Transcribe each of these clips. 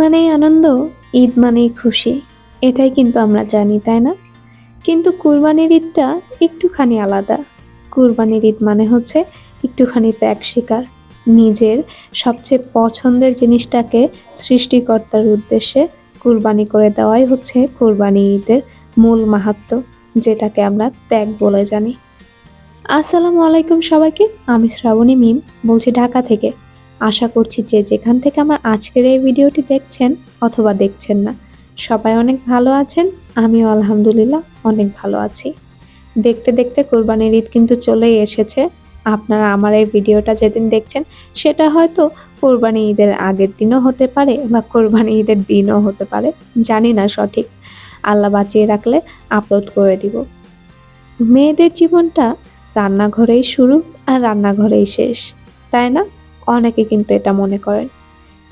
মানেই আনন্দ, ঈদ মানেই খুশি, এটাই কিন্তু আমরা জানি, তাই না? কিন্তু কুরবানির ঈদটা একটুখানি আলাদা। কুরবানির ঈদ মানে হচ্ছে একটুখানি ত্যাগ স্বীকার, নিজের সবচেয়ে পছন্দের জিনিসটাকে সৃষ্টিকর্তার উদ্দেশ্যে কুরবানি করে দেওয়াই হচ্ছে কুরবানি ঈদের মূল মাহাত্ম, যেটাকে আমরা ত্যাগ বলে জানি। আসসালামু আলাইকুম সবাইকে, আমি শ্রাবণী মিম, বলছি ঢাকা থেকে। আশা করছি যে যেখান থেকে আমার আজকের এই ভিডিওটি দেখছেন অথবা দেখছেন না, সবাই অনেক ভালো আছেন, আমিও আলহামদুলিল্লাহ অনেক ভালো আছি। দেখতে দেখতে কোরবানির ঈদ কিন্তু চলেই এসেছে, আপনারা আমার এই ভিডিওটা যেদিন দেখছেন সেটা হয়তো কোরবানি ঈদের আগের দিনও হতে পারে বা কোরবানি ঈদের দিনও হতে পারে, জানি না সঠিক, আল্লাহ বাঁচিয়ে রাখলে আপলোড করে দিব। মেয়েদের জীবনটা রান্নাঘরেই শুরু আর রান্নাঘরেই শেষ, তাই না? অনেকে কিন্তু এটা মনে করেন।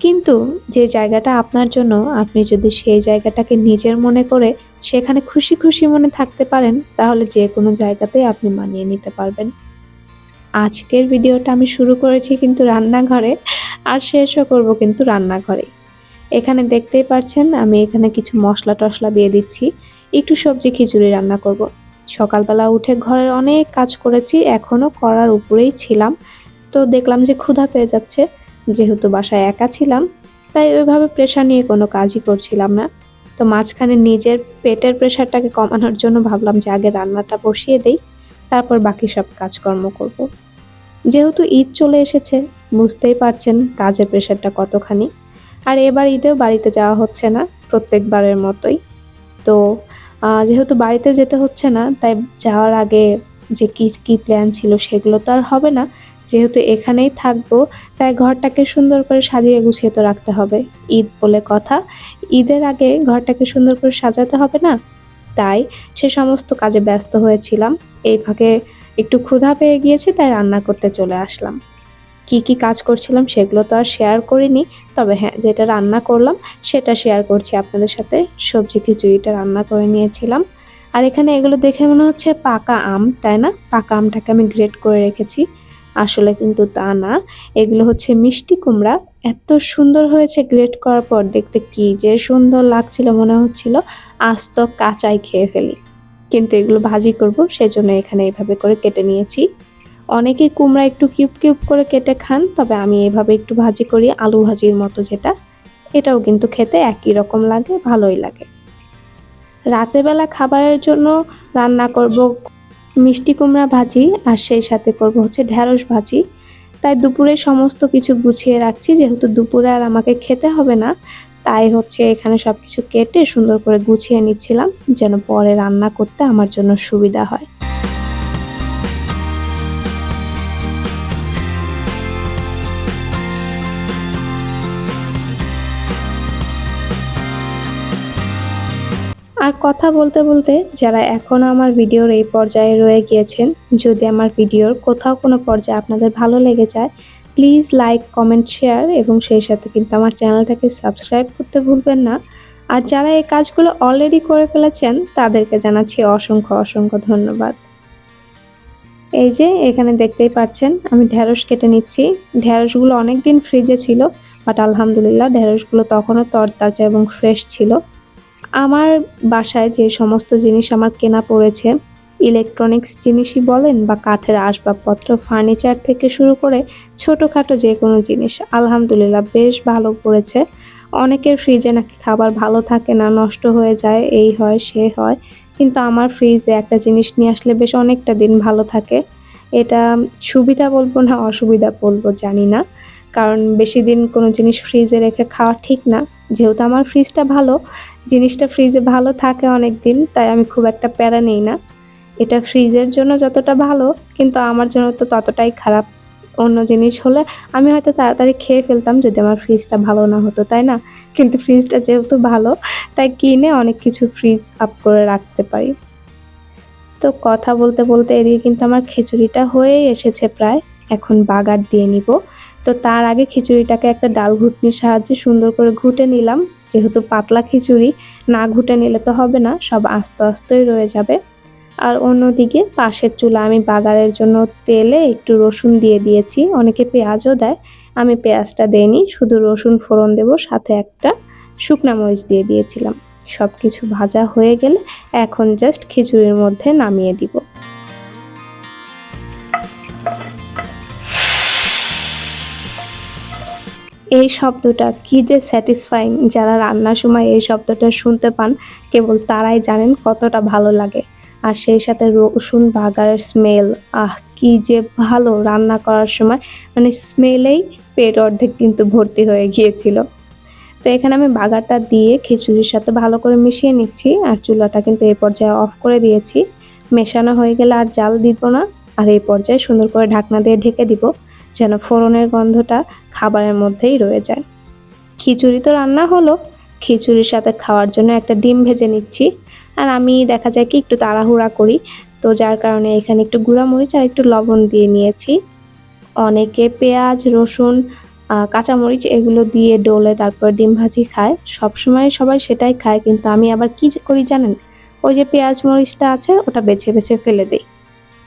কিন্তু যে জায়গাটা আপনার জন্য, আপনি যদি সেই জায়গাটাকে নিজের মনে করে সেখানে খুশি খুশি মনে থাকতে পারেন, তাহলে যে কোনো জায়গাতেই আপনি মানিয়ে নিতে পারবেন। আজকের ভিডিওটা আমি শুরু করেছি কিন্তু রান্নাঘরে, আর শেষও করব কিন্তু রান্নাঘরে এখানে দেখতেই পাচ্ছেন, আমি এখানে কিছু মশলা টশলা দিয়ে দিচ্ছি। একটু সবজি খিচুড়ি রান্না করব। সকালবেলা উঠে ঘরের অনেক কাজ করেছি এখনও করার উপরেই ছিলাম। তো দেখলাম যে ক্ষুধা পেয়ে যাচ্ছে। যেহেতু বাসায় একা ছিলাম, তাই ওইভাবে প্রেশার নিয়ে কোনো কাজই করছিলাম না। তো মাঝখানে নিজের পেটের প্রেশারটাকে কমানোর জন্য ভাবলাম যে আগে রান্নাটা বসিয়ে দেই, তারপর বাকি সব কাজকর্ম করব। যেহেতু ঈদ চলে এসেছে, বুঝতেই পারছেন কাজের প্রেশারটা কতখানি। আর এবার ঈদেও বাড়িতে যাওয়া হচ্ছে না, প্রত্যেকবারের মতোই। তো যেহেতু বাড়িতে যেতে হচ্ছে না, তাই যাওয়ার আগে যে কী কী প্ল্যান ছিল সেগুলো তো আর হবে না যেহেতু এখানেই থাকব, তাই ঘরটাকে সুন্দর করে সাজিয়ে গুছিয়ে তো রাখতে হবে। ঈদ বলে কথা, ঈদের আগে ঘরটাকে সুন্দর করে সাজাতে হবে না? তাই সে সমস্ত কাজে ব্যস্ত হয়েছিলাম। এই ফাঁকে একটু ক্ষুধা পেয়ে গিয়েছে, তাই রান্না করতে চলে আসলাম। কি কি কাজ করছিলাম সেগুলো তো আর শেয়ার করিনি, তবে হ্যাঁ যেটা রান্না করলাম, সেটা শেয়ার করছি আপনাদের সাথে। সবজি খিচুড়িটা রান্না করে নিয়েছিলাম। আর এখানে এগুলো দেখে মনে হচ্ছে পাকা আম, তাই না? পাকা আমটাকে আমি গ্রেট করে রেখেছি। আসলে কিন্তু তা না। এগুলো হচ্ছে মিষ্টি কুমড়া। এত সুন্দর হয়েছে গ্রেট করার পর দেখতে কি যে সুন্দর লাগছিল, মনে হচ্ছিল আস্ত কাঁচাই খেয়ে ফেলি। কিন্তু এগুলো ভাজি করব, সেজন্য এখানে এইভাবে করে কেটে নিয়েছি। অনেকেই কুমড়া একটু কিউব কিউব করে কেটে খান, তবে আমি এভাবে একটু ভাজি করি, আলু ভাজির মতো যেটা। এটাও কিন্তু খেতে একই রকম লাগে, ভালোই লাগে। রাতেবেলা খাবারের জন্য রান্না করব মিষ্টি কুমড়া ভাজি আর সেই সাথে করব হচ্ছে ঢ্যাঁড়স ভাজি। তাই দুপুরে সমস্ত কিছু গুছিয়ে রাখছি, যেহেতু দুপুরে আর আমাকে খেতে হবে না, তাই হচ্ছে এখানে সব কিছু কেটে সুন্দর করে গুছিয়ে নিচ্ছিলাম, যেন পরে রান্না করতে আমার জন্য সুবিধা হয়। আর কথা বলতে বলতে যারা এখনও আমার ভিডিওর এই পর্যায়ে রয়ে গিয়েছেন, যদি আমার ভিডিওর কোথাও কোনো পর্যায়ে আপনাদের ভালো লেগে যায় প্লিজ লাইক কমেন্ট শেয়ার এবং সেই সাথে কিন্তু আমার চ্যানেলটাকে সাবস্ক্রাইব করতে ভুলবেন না। আর যারা এই কাজগুলো অলরেডি করে ফেলেছেন, তাদেরকে জানাচ্ছি অসংখ্য অসংখ্য ধন্যবাদ। এই যে এখানে দেখতেই পাচ্ছেন, আমি ঢ্যাঁড়স কেটে নিচ্ছি। ঢ্যাঁড়সগুলো অনেক দিন ফ্রিজে ছিল বাট আলহামদুলিল্লাহ ঢ্যাঁড়সগুলো তখনও তরতাজা এবং ফ্রেশ ছিল। আমার বাসায় যে সমস্ত জিনিস আমার কেনা পড়েছে ইলেকট্রনিক্স জিনিসই বলেন বা কাঠের আসবাবপত্র ফার্নিচার থেকে শুরু করে ছোটোখাটো যে কোনো জিনিস, আলহামদুলিল্লাহ বেশ ভালো পড়েছে। অনেকের ফ্রিজে নাকি খাবার ভালো থাকে না, নষ্ট হয়ে যায়, এই হয়, সে হয়, কিন্তু আমার ফ্রিজে একটা জিনিস নিয়ে আসলে বেশ অনেকটা দিন ভালো থাকে। এটা সুবিধা বলব না অসুবিধা বলব জানি না। কারণ বেশি দিন কোনো জিনিস ফ্রিজে রেখে খাওয়া ঠিক না। যেহেতু আমার ফ্রিজটা ভালো, জিনিসটা ফ্রিজে ভালো থাকে অনেক দিন তাই আমি খুব একটা প্যারা নেই না। এটা ফ্রিজের জন্য যতটা ভালো, কিন্তু আমার জন্য তো ততটাই খারাপ। অন্য জিনিস হলে আমি হয়তো তাড়াতাড়ি খেয়ে ফেলতাম যদি আমার ফ্রিজটা ভালো না হতো, তাই না? কিন্তু ফ্রিজটা যেহেতু ভালো, তাই কিনে অনেক কিছু ফ্রিজ আপ করে রাখতে পারি। তো কথা বলতে বলতে এদিকে কিন্তু আমার খিচুড়িটা হয়েই এসেছে প্রায়। এখন বাগার দিয়ে নিব। তো তার আগে খিচুড়িটাকে একটা ডাল ঘুটনির সাহায্যে সুন্দর করে ঘুটে নিলাম। যেহেতু পাতলা খিচুড়ি, না ঘুটে নিলে তো হবে না, সব আস্তে আস্তেই রয়ে যাবে। আর অন্যদিকে পাশের চুলা আমি বাগারের জন্য তেলে একটু রসুন দিয়ে দিয়েছি। অনেকে পেঁয়াজও দেয়, আমি পেঁয়াজটা দেইনি, শুধু রসুন ফোড়ন দেব, সাথে একটা শুকনা মরিচ দিয়ে দিয়েছিলাম। সব কিছু ভাজা হয়ে গেলে এখন জাস্ট খিচুড়ির মধ্যে নামিয়ে দিব। এই শব্দটা কি যে স্যাটিসফাইং যারা রান্নার সময় এই শব্দটা শুনতে পান, কেবল তারাই জানেন কতটা ভালো লাগে। আর সেই সাথে রসুন বাগারের স্মেল আহ, কি যে ভালো রান্না করার সময় মানে স্মেলেই পেট অর্ধেক কিন্তু ভর্তি হয়ে গিয়েছিল। তো এখানে আমি বাগারটা দিয়ে খিচুড়ির সাথে ভালো করে মিশিয়ে নিচ্ছি, আর চুলাটা কিন্তু এই পর্যায়ে অফ করে দিয়েছি। মেশানো হয়ে গেলে আর জাল দিব না, আর এই পর্যায়ে সুন্দর করে ঢাকনা দিয়ে ঢেকে দিব। যেন ফোড়নের গন্ধটা খাবারের মধ্যেই রয়ে যায়। খিচুড়ি তো রান্না হলো, খিচুড়ির সাথে খাওয়ার জন্য একটা ডিম ভেজে নিচ্ছি। আর আমি দেখা যায় কি একটু তাড়াহুড়া করি, তো যার কারণে এখানে একটু গুঁড়া মরিচ আর একটু লবণ দিয়ে নিয়েছি। অনেকে পেঁয়াজ, রসুন কাঁচামরিচ এগুলো দিয়ে ডোলে তারপর ডিম ভাজি খায়। সবসময় সবাই সেটাই খায়, কিন্তু আমি আবার কি করি জানেন? ওই যে পেঁয়াজ মরিচটা আছে, ওটা বেছে বেছে ফেলে দিই।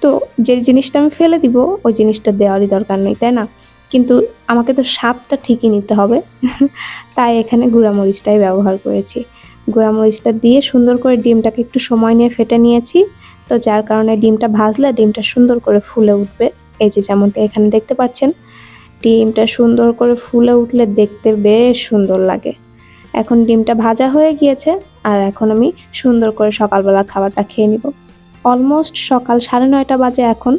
তো যে জিনিসটা আমি ফেলে দিব, ওই জিনিসটা দেওয়ারই দরকার নেই, তাই না? কিন্তু আমাকে তো স্বাদটা ঠিকই নিতে হবে। তাই এখানে গুঁড়ামরিচটাই ব্যবহার করেছি। গুঁড়ামরিচটা দিয়ে সুন্দর করে ডিমটাকে একটু সময় নিয়ে ফেটে নিয়েছি। তো যার কারণে ডিমটা ভাজলে ডিমটা সুন্দর করে ফুলে উঠবে। এই যে যেমনটা এখানে দেখতে পাচ্ছেন, ডিমটা সুন্দর করে ফুলে উঠলে দেখতে বেশ সুন্দর লাগে। এখন ডিমটা ভাজা হয়ে গিয়েছে, আর এখন আমি সুন্দর করে সকালবেলা খাবারটা খেয়ে নিব। অলমোস্ট সকাল সাড়ে নয়টা বাজে এখন।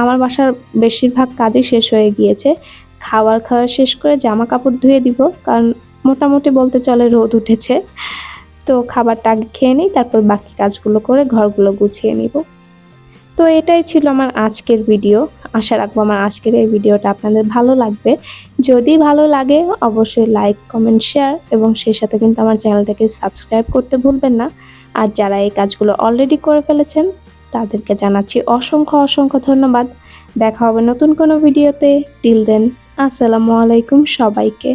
আমার বাসার বেশিরভাগ কাজই শেষ হয়ে গিয়েছে। খাবার খাওয়া শেষ করে জামা কাপড় ধুয়ে দিব, কারণ মোটামুটি বলতে চলে রোদ উঠেছে। তো খাবারটা আগে খেয়ে নিই, তারপর বাকি কাজগুলো করে ঘরগুলো গুছিয়ে নিব। তো এটাই ছিল আমার আজকের ভিডিও আশা রাখব আমার আজকের এই ভিডিওটা আপনাদের ভালো লাগবে। যদি ভালো লাগে, অবশ্যই লাইক কমেন্ট শেয়ার এবং সেই সাথে কিন্তু আমার চ্যানেলটাকে সাবস্ক্রাইব করতে ভুলবেন না। আর যারা এই কাজগুলো অলরেডি করে ফেলেছেন, তাদেরকে জানাচ্ছি অসংখ্য অসংখ্য ধন্যবাদ। দেখা হবে নতুন কোনো ভিডিওতে টিল দেন আসসালামু আলাইকুম সবাইকে।